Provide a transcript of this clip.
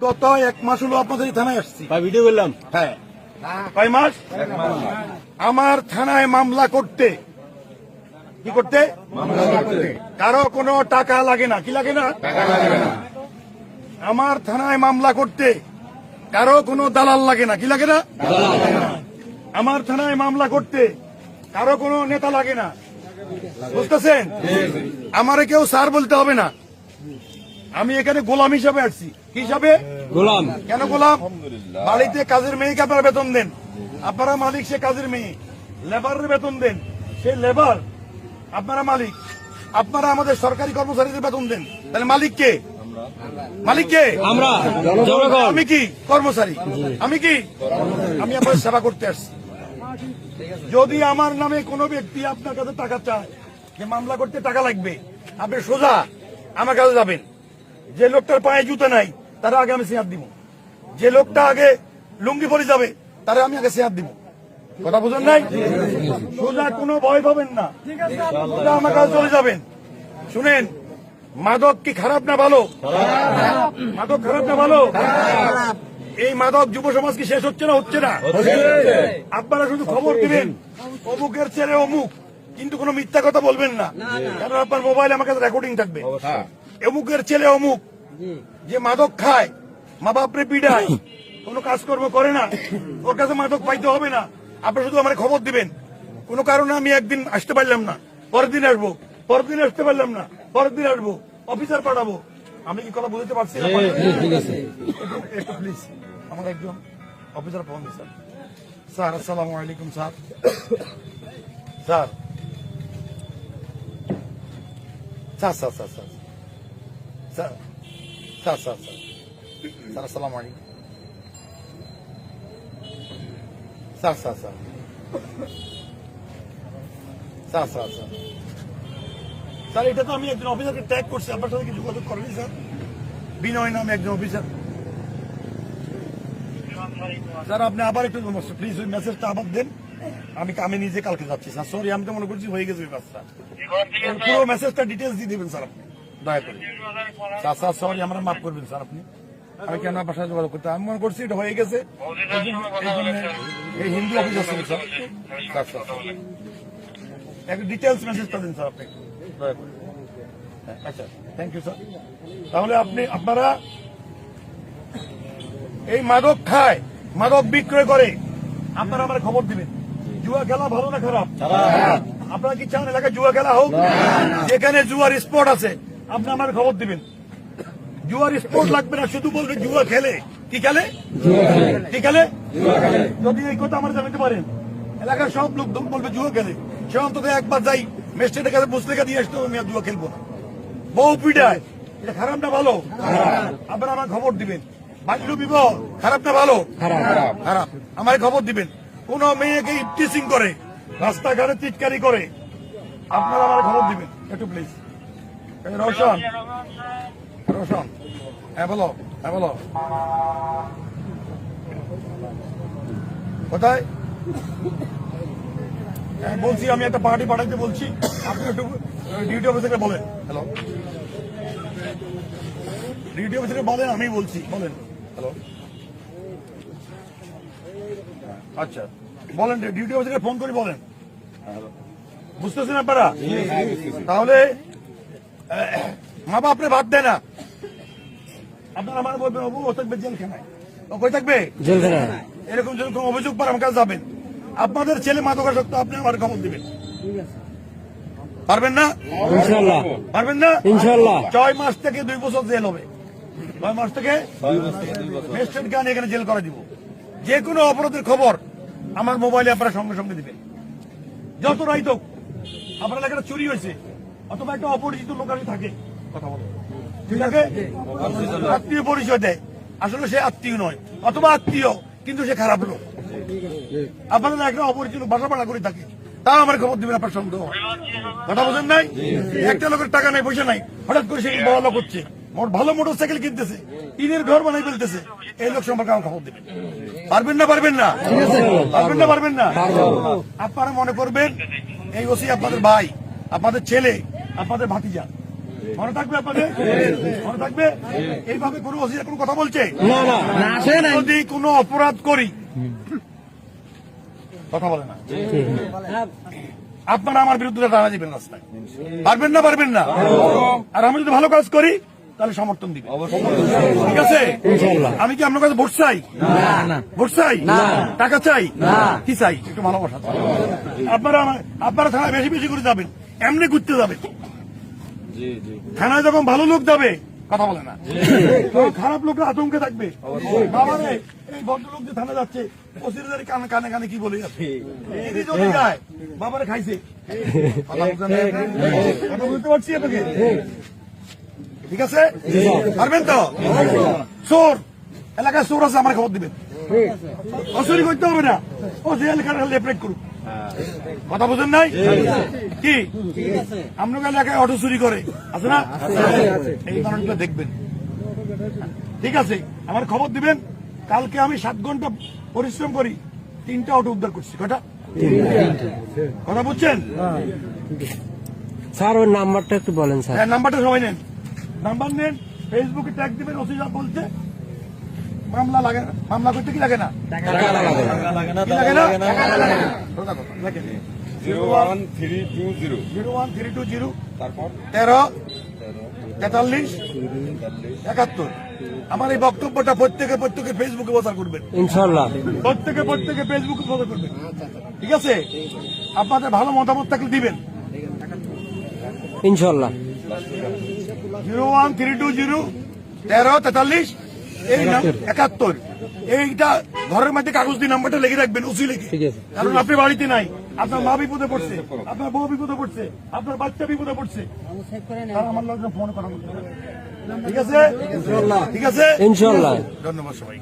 গত এক মাস হলো আপনাদের থানায় আসছি। ভিডিও করলাম। হ্যাঁ। কয় মাস? আমার থানায় মামলা করতে। কি করতে? কারও কোনো টাকা লাগে না। কি লাগে না? আমার থানায় মামলা করতে। কারও কোনো দালাল লাগে না। কি লাগে না? আমার থানায় মামলা করতে। কারও কোনো নেতা লাগে না। বুঝতেছেন? আমারে কেউ স্যার বলতে হবে না। আমি এখানে গোলাম হিসাবে আসছি। কি হিসাবে? গোলাম। কেন গোলাম? বাড়িতে কাজের মেয়েকে আপনারা বেতন দেন। আপনারা মালিক সে কাজের মেয়ে। লেবারের বেতন দেন। সে লেবার আপনারা মালিক। আপনারা আমাদের সরকারি কর্মচারীদের বেতন দেন। তাহলে মালিক কে? মালিক কে? আমরা আমি কি? কর্মচারী। আমি কি? আমি আপনার সেবা করতে আসছি। যদি আমার নামে কোনো ব্যক্তি আপনার কাছে টাকা চায় যে মামলা করতে টাকা লাগবে আপনি সোজা আমার কাছে যাবেন। যে লোকটার পায়ে জুতো নাই, তারা আগে আমি সেহাত দিব। যে লোকটা আগে লুঙ্গি পরে যাবে, তারা আমি আগে সেহাত দিব। কথা বুঝেন নাই? সোজা কোনো ভয় পাবেন না। সোজা আমার কাছে চলে যাবেন। শুনেন, মাদক কি খারাপ না ভালো? মাদক খারাপ না ভালো? এই মাদক যুব সমাজ কি শেষ হচ্ছে না হচ্ছে না? আপনারা শুধু খবর দিবেন, অমুকের ছেলে অমুক, কিন্তু কোনো মিথ্যা কথা বলবেন না। কারণ আপনার মোবাইলে আমার কাছে রেকর্ডিং থাকবে। অমুকের ছেলে অমুক যে মাদক খায় মা বাপরে পিডায় কোনো কাজকর্ম করে না ওর কাছে মাদক পাইতে হবে না। আপনি শুধু আমার খবর দিবেন। কোনো কারণে আমি একদিন আসতে পারলাম না। পরের দিন আসব। পরের দিন আসতে পারলাম না। পরের দিন আসব। অফিসার পাঠাবো। আমি কি কথা বুঝতে পারছি একটু প্লিজ আমার একজন অফিসার ফোন স্যার। স্যার আসসালামু আলাইকুম sir. Sir. Sir sir sir sir. Sir sir sir sir. Sir আসসালামু আলাইকুম। Sir sir sir. Sir sir sir. Sir এটা তো আমি একজন অফিসারকে ট্যাগ করছি আপনার সাথে কি যোগাযোগ করেনি স্যার? বিনয় নামে একজন অফিসার। স্যার আপনি আবার একটু প্লিজ ওই মেসেজটা আবার দেন। আমি আমি নিজে কালকে যাচ্ছি স্যার। সরি আমি তো মনে করছি হয়ে গেছে ওই কাজটা পুরো মেসেজটা ডিটেলস দিয়ে দেবেন স্যার আপনি। দয়া করে। সরি আমরা মাফ করবেন স্যার আপনি। আমি কেন আপনার সাথে যোগাযোগ করতে আমি মনে করছি এটা হয়ে গেছে। এই হিন্দু অফিসার ছিল স্যার। Sir sir sir. একটু ডিটেলস মেসেজটা দিন স্যার আপনি দয়া করে। আচ্ছা থ্যাংক ইউ স্যার তাহলে আপনি আপনারা এই মাদক খায় মাদক বিক্রয় করে আপনারা আমার খবর দিবেন। জুয়া খেলা ভালো না খারাপ? আপনারা কি চান এলাকায় জুয়া খেলা হোক? যেখানে জুয়ার স্পট আছে আপনি আমার খবর দিবেন। জুয়ার স্পট লাগবে না শুধু বলবে জুয়া খেলে। কি খেলে? কি খেলে? যদি এই কথা আমার জানাতে পারেন। এলাকার সব লোক বলবে জুয়া খেলে। সে অন্তত একবার যাই মেস্টেটের কাছে মুসলিকা দিয়ে আসতে আমি জুয়া খেলব না। বউ পিটায় এটা খারাপ না ভালো? আপনারা আমার খবর দিবেন। বাল্য বিবাহ খারাপ না ভালো? খারাপ আমার খবর দিবেন। কোন মেয়েকে টিচিং করে রাস্তাঘাটে চিৎকারি করে। আপনারা আমার খবর দিবেন। একটু প্লিজ রোশন রোশন হ্যাঁ বলো হ্যাঁ বলো কোথায় হ্যাঁ, বলছি আমি একটা পার্টি পাঠাইতে বলছি। আপনি একটু ডিউটি অফিসারকে বলেন। হ্যালো ডিউটি অফিসারকে বলেন আমি বলছি। বলেন। হ্যালো আচ্ছা বলেন ডিউটি অফিসারকে ফোন করে বলেন। বুঝতেছেন আপনারা? তাহলে আহ, মা বাপরে ভাত দেয় না। আপনারা আমার বলবেন অবু ও থাকবে জেলখানায়। ও কই থাকবে? জেলখানা এরকম যদি কোনো অভিযোগ পার আমার কাছে যাবেন। আপনাদের ছেলে মাদকাসক্ত আপনি আমার খবর দিবেন। পারবেন না? ইনশাল্লাহ পারবেন না? ইনশাল্লাহ ছয় মাস থেকে দুই বছর জেল হবে। ছয় মাস থেকে ম্যাজিস্ট্রেট গান এখানে জেল করে দিব। যে কোনো অপরাধের খবর আমার মোবাইলে আপনারা সঙ্গে সঙ্গে দিবেন। যত রাইত আপনার এলাকাটা চুরি হয়েছে। অথবা একটা অপরিচিত লোক আমি থাকে। কথা বলো। আত্মীয় পরিচয় দেয়। আসলে সে আত্মীয় নয় অথবা আত্মীয় কিন্তু সে খারাপ লোক। আপনাদের একটা অপরিচিত বাসা ভাড়া করে থাকে। তাও আমার খবর দিবেন আপনার সন্দেহ। কথা বোঝেন নাই? একটা লোকের টাকা নাই পয়সা নাই। হঠাৎ করে সে হচ্ছে। মোট ভালো মোটর সাইকেল কিনতেছে। টিনের ঘর বানাই ফেলতেছে। এই লোক সম্পর্কে আমার খবর দিবেন। পারবেন না পারবেন না? পারবেন না পারবেন না? আপনারা মনে করবেন এই ওসি আপনাদের ভাই আপনাদের ছেলে আপনাদের ভাতিজা। মনে থাকবে আপনাদের? মনে থাকবে? এইভাবে কোনো ওসি কোনো কথা বলছে। না না। না আসে নাই। যদি কোনো অপরাধ করি কথা বলে না। আপনারা আমার বিরুদ্ধে টানা দিবেন রাস্তায়। পারবেন না পারবেন না। আর আমি যদি ভালো কাজ করি তাহলে সমর্থন দিবেন। ঠিক আছে? আমি কি আপনার কাছে ভোট চাই? না না। ভোট চাই? টাকা চাই? কি চাই? একটু ভালোবাসা আপনারা আমার- আপনারা থানায় বেশি বেশি করে যাবেন। এমনি ঘুরতে যাবেন। থানায় যখন ভালো লোক যাবে কথা বলে না। খারাপ লোকরা আতঙ্কে থাকবে। এই ভদ্রলোক যে থানা যাচ্ছে কানে কানে কানে কি বলে যাচ্ছে? যায় বাবারে খাইছে। বুঝতে? কথা বুঝতে পারছি আপনাকে। ঠিক আছে? পারবেন তো? চোর। এলাকায় চোর আছে আমার খবর দিবেন। অচুরি করতে হবে না। ও যে এলাকার লেপরেট করুক। কথা বুঝেন নাই? কি? আপনার এলাকায় অটো চুরি করে। আছে না? এই কারণটা দেখবেন। ঠিক আছে আমার খবর দিবেন। কালকে আমি সাত ঘণ্টা পরিশ্রম করি তিনটা অটো উদ্ধার করছি। কটা? কথা বুঝছেন? স্যার ওর নাম্বারটা একটু বলেন স্যার। হ্যাঁ নাম্বারটা সবাই নেন। নাম্বার নেন ফেসবুকে ট্যাগ দিবেন ওসি বলছে মামলা লাগে মামলা করতে কি লাগে না? টাকা লাগে না। কি লাগে না? সোজা কথা, লেখেন। Zero one three two zero. Zero one three two zero. তেরো। তেতাল্লিশ। একাত্তর। আমার এই বক্তব্যটা প্রত্যেকে প্রত্যেকে ফেসবুকে প্রচার করবেন। ইনশাল্লাহ প্রত্যেকে প্রত্যেকে ফেসবুকে প্রচার করবেন। ঠিক আছে? আপনাদের ভালো মতামত থাকলে দিবেন। ইনশাল্লাহ zero one three two zero. তেরো তেতাল্লিশ। এই একাত্তর। এইটা ঘরের মধ্যে কাগজ দিয়ে নাম্বারটা লিখে রাখবেন উচি লিখে। কারণ আপনি বাড়িতে নাই আপনার মা বিপদে পড়ছে আপনার বউ বিপদে পড়ছে আপনার বাচ্চা বিপদে পড়ছে। আমার লোকজন ফোন করা ঠিক আছে? ঠিক আছে? ইনশাল্লাহ। ধন্যবাদ সবাই